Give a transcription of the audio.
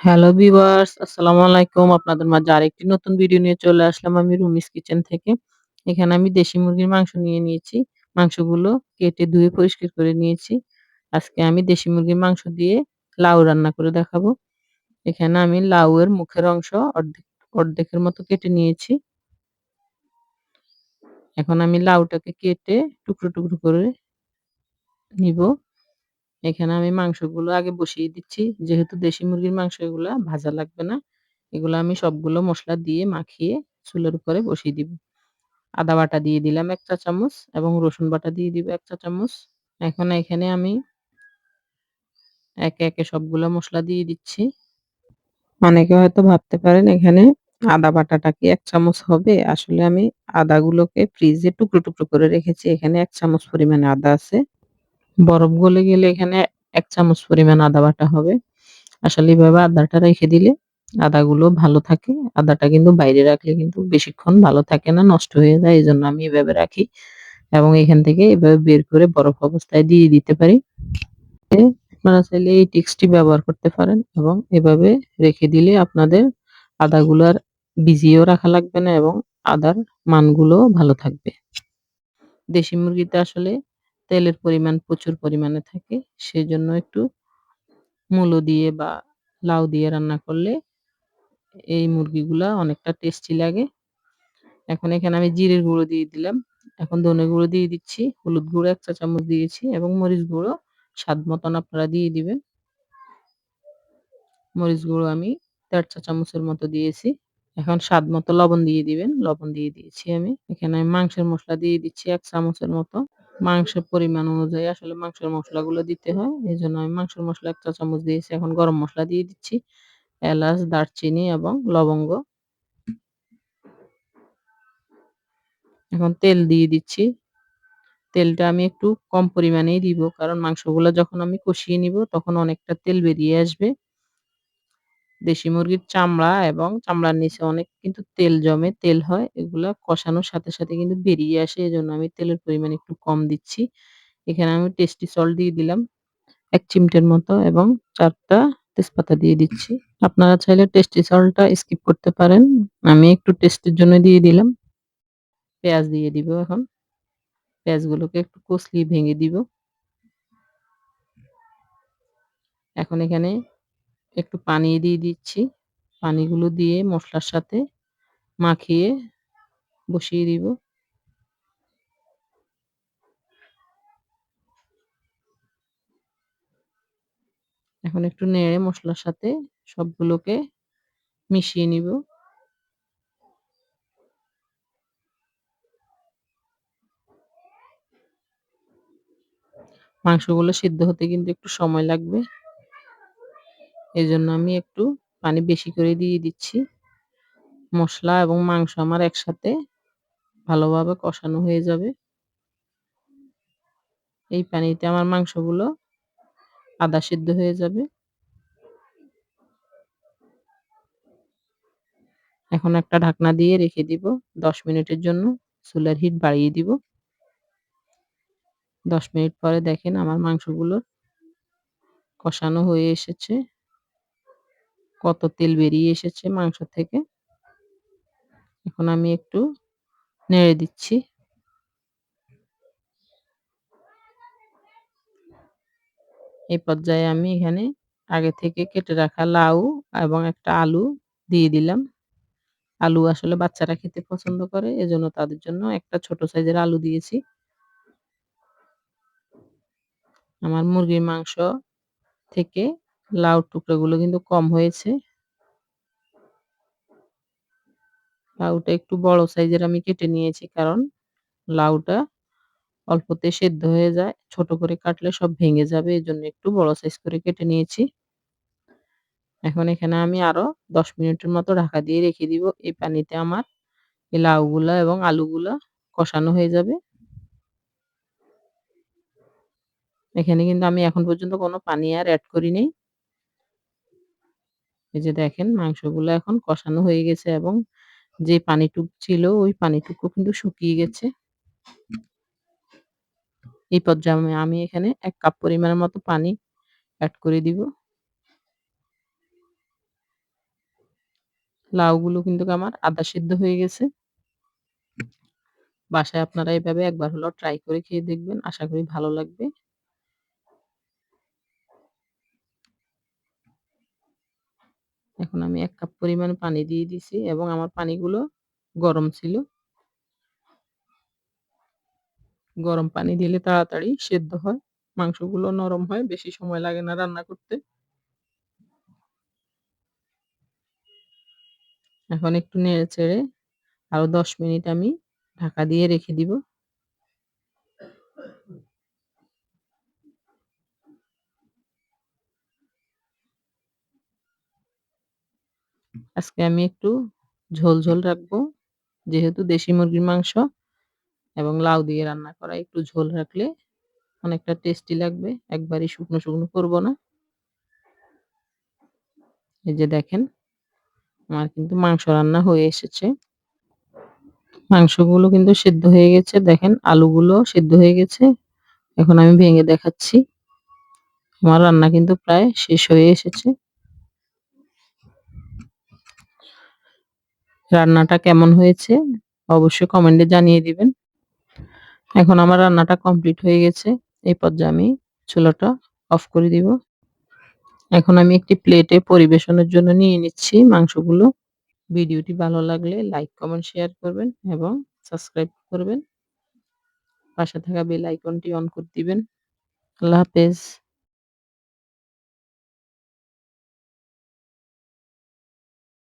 Hello viewers, আসসালামু আলাইকুম। আপনাদের মাঝে আরেকটি নতুন ভিডিও নিয়ে চলে আসলাম আমি রুমিস কিচেন থেকে। এখানে আমি দেশি মুরগির মাংস নিয়ে নিয়েছি। মাংসগুলো কেটে ধুয়ে পরিষ্কার করে নিয়েছি। আজকে আমি দেশি মুরগির মাংস দিয়ে লাউ রান্না করে দেখাবো। এখানে আমি লাউয়ের মুখের অংশ অর্ধেক অর্ধেকের মতো কেটে নিয়েছি। এখন আমি লাউটাকে কেটে টুকরো, টুকরো করে নিবো। এখানে আমি মাংসগুলো আগে বসিয়ে দিচ্ছি। যেহেতু দেশি মুরগির মাংস এগুলা ভাজা লাগবে না। এগুলো আমি সবগুলো মশলা দিয়ে মাখিয়ে চুলের উপরে বসিয়ে দিব। আদা বাটা দিয়ে দিলাম ১ চা চামচ এবং রসুন বাটা দিয়ে দিব ১ চা চামচ। এখন এখানে আমি একে, একে সবগুলো মশলা দিয়ে দিচ্ছি। অনেকে হয়তো ভাবতে পারেন এখানে আদা বাটাটা কি এক চামচ হবে? আসলে আমি আদাগুলোকে ফ্রিজে টুকরো, টুকরো করে রেখেছি। এখানে এক চামচ পরিমাণে আদা আছে। বরফ গলে গেলে এখানে এক চামচ পরিমাণ আদা বাটা হবে। আসলে এভাবে আদাটা রেখে দিলে আদাগুলো ভালো থাকে। আদাটা কিন্তু বাইরে রাখলে কিন্তু বেশিক্ষণ ভালো থাকে না, নষ্ট হয়ে যায়। এই জন্য আমি এভাবে রাখি এবং এখান থেকে এভাবে বের করে বরফ অবস্থায় দিয়ে দিতে পারি। আপনারা চাইলে এই ট্রিক্সটি ব্যবহার করতে পারেন এবং এভাবে রেখে দিলে আপনাদের আদাগুলো আর ভিজিয়েও রাখা লাগবে না এবং আদার মানগুলোও ভালো থাকবে। দেশি মুরগিতে আসলে তেলের পরিমাণ প্রচুর পরিমাণে থাকে। সেজন্য একটু মূলো দিয়ে বা লাউ দিয়ে রান্না করলে এই মুরগিগুলা অনেকটা টেস্টি লাগে। এখন এখানে আমি জিরের গুঁড়ো দিয়ে দিলাম। এখন ধনে গুঁড়ো দিয়ে দিচ্ছি। হলুদ গুঁড়ো এক চা চামচ দিয়েছি এবং মরিচ গুঁড়ো স্বাদ মতন আপনারা দিয়ে দিবেন। মরিচ গুঁড়ো আমি ১.৫ চা চামচের মতো দিয়েছি। এখন স্বাদ মতো লবণ দিয়ে দিবেন। লবণ দিয়ে দিয়েছি আমি। এখানে আমি মাংসের মশলা দিয়ে দিচ্ছি ১ চামচের মতো। মাংসের পরিমাণ অনুযায়ী আসলে মাংসের মসলাগুলো দিতে হয়। এই জন্য আমি মাংসের মশলা ১ চা চামচ দিয়েছি। এখন গরম মশলা দিয়ে দিচ্ছি। এলাচ, দারচিনি এবং লবঙ্গ। এখন তেল দিয়ে দিচ্ছি। তেলটা আমি একটু কম পরিমাণেই দিব। কারণ মাংসগুলো যখন আমি কষিয়ে নিব তখন অনেকটা তেল বেরিয়ে আসবে। দেশি মুরগির চামড়া এবং চামড়ার নিচে অনেক কিন্তু তেল জমে, তেল হয়। এগুলা কষানোর সাথে, সাথে কিন্তু বেরিয়ে আসে। এজন্য আমি তেলের পরিমাণ একটু কম দিচ্ছি। এখানে আমি টেস্টি সল্ট দিয়ে দিলাম এক চিমটের মতো এবং চারটা তেজপাতা দিয়ে দিচ্ছি। আপনারা চাইলে টেস্টি সল্টটা স্কিপ করতে পারেন। আমি একটু টেস্টের জন্য দিয়ে দিলাম। পেঁয়াজ দিয়ে দিব এখন। পেঁয়াজগুলোকে একটু কচলিয়ে ভেঙে দিব। এখন এখানে একটু পানি দিয়ে দিচ্ছি। পানিগুলো দিয়ে মশলার সাথে মাখিয়ে বসিয়ে দিব। এখন একটু নেড়ে মশলার সাথে সবগুলোকে মিশিয়ে নিব। মাংসগুলো সিদ্ধ হতে কিন্তু একটু সময় লাগবে। এজন্য আমি একটু পানি বেশি করে দিয়ে দিচ্ছি। মশলা এবং মাংস আমার একসাথে ভালোভাবে কষানো হয়ে যাবে। এই পানিতে আমার মাংসগুলো আধা সিদ্ধ হয়ে যাবে। এখন একটা ঢাকনা দিয়ে রেখে দিব ১০ মিনিটের জন্য। চুলার হিট বাড়িয়ে দিব। ১০ মিনিট পরে দেখেন আমার মাংসগুলো কষানো হয়ে এসেছে। কত তেল বেরিয়ে এসেছে মাংস থেকে। এখন আমি একটু নেড়ে দিচ্ছি। এই পর্যায়ে আমি এখানে আগে থেকে কেটে রাখা লাউ এবং একটা আলু দিয়ে দিলাম। আলু আসলে বাচ্চারা খেতে পছন্দ করে। এজন্য তাদের জন্য একটা ছোট সাইজের আলু দিয়েছি। আমার মুরগির মাংস থেকে লাউর টুকরোগুলো কিন্তু কম হয়েছে। লাউটা একটু বড় সাইজের আমি কেটে নিয়েছি কারণ লাউটা অল্পতে সেদ্ধ হয়ে যায়। ছোট করে কাটলে সব ভেঙে যাবে। এই জন্য একটু বড় সাইজ করে কেটে নিয়েছি। এখন এখানে আমি আরও ১০ মিনিটের মতো ঢাকা দিয়ে রেখে দিব। এই পানিতে আমার এই লাউগুলা এবং আলুগুলা কষানো হয়ে যাবে। এখানে কিন্তু আমি এখন পর্যন্ত কোনো পানি আর অ্যাড করি নাই। এই যে দেখেন মাংসগুলো এখন কষানো হয়ে গেছে এবং যে পানিটুক ছিল ওই পানিটুকু কিন্তু শুকিয়ে গেছে। এই পর্যায়ে আমি এখানে এক কাপ পরিমাণের মতো পানি অ্যাড করে দিব। লাউগুলো কিন্তু আমার আধা সিদ্ধ হয়ে গেছে। বাসায় আপনারা এভাবে একবার হলেও ট্রাই করে খেয়ে দেখবেন। আশা করি ভালো লাগবে। এখন আমি এক কাপ পরিমাণ পানি দিয়ে দিছি এবং আমার পানিগুলো গরম ছিল। গরম পানি দিলে তাড়াতাড়ি সেদ্ধ হয়। মাংসগুলো নরম হয়। বেশি সময় লাগে না রান্না করতে। এখন একটু নেড়ে-চেড়ে আরও ১০ মিনিট আমি ঢাকা দিয়ে রেখে দিব। আজকে আমি একটু ঝোল, ঝোল রাখব। যেহেতু দেশি মুরগির মাংস এবং লাউ দিয়ে রান্না করা একটু ঝোল রাখলে অনেকটা টেস্টি লাগবে। একবারই শুকনো, শুকনো করব না। এই যে দেখেন, আমার কিন্তু মাংস রান্না হয়ে এসেছে। মাংসগুলো কিন্তু সিদ্ধ হয়ে গেছে। দেখেন আলুগুলো সিদ্ধ হয়ে গেছে। এখন আমি ভেঙে দেখাচ্ছি। আমার রান্না কিন্তু প্রায় শেষ হয়ে এসেছে। রান্নাটা কেমন হয়েছে অবশ্যই কমেন্টে জানিয়ে দিবেন। এখন আমার রান্নাটা কমপ্লিট হয়ে গেছে। এই পর্যায়ে আমি চুলাটা অফ করে দিব। এখন আমি একটি প্লেটে পরিবেশনের জন্য নিয়ে নিচ্ছি মাংসগুলো। ভিডিওটি ভালো লাগলে লাইক, কমেন্ট, শেয়ার করবেন এবং সাবস্ক্রাইব করবেন। পাশে থাকা বেল আইকনটি অন করে দিবেন। আল্লাহ হাফেজ।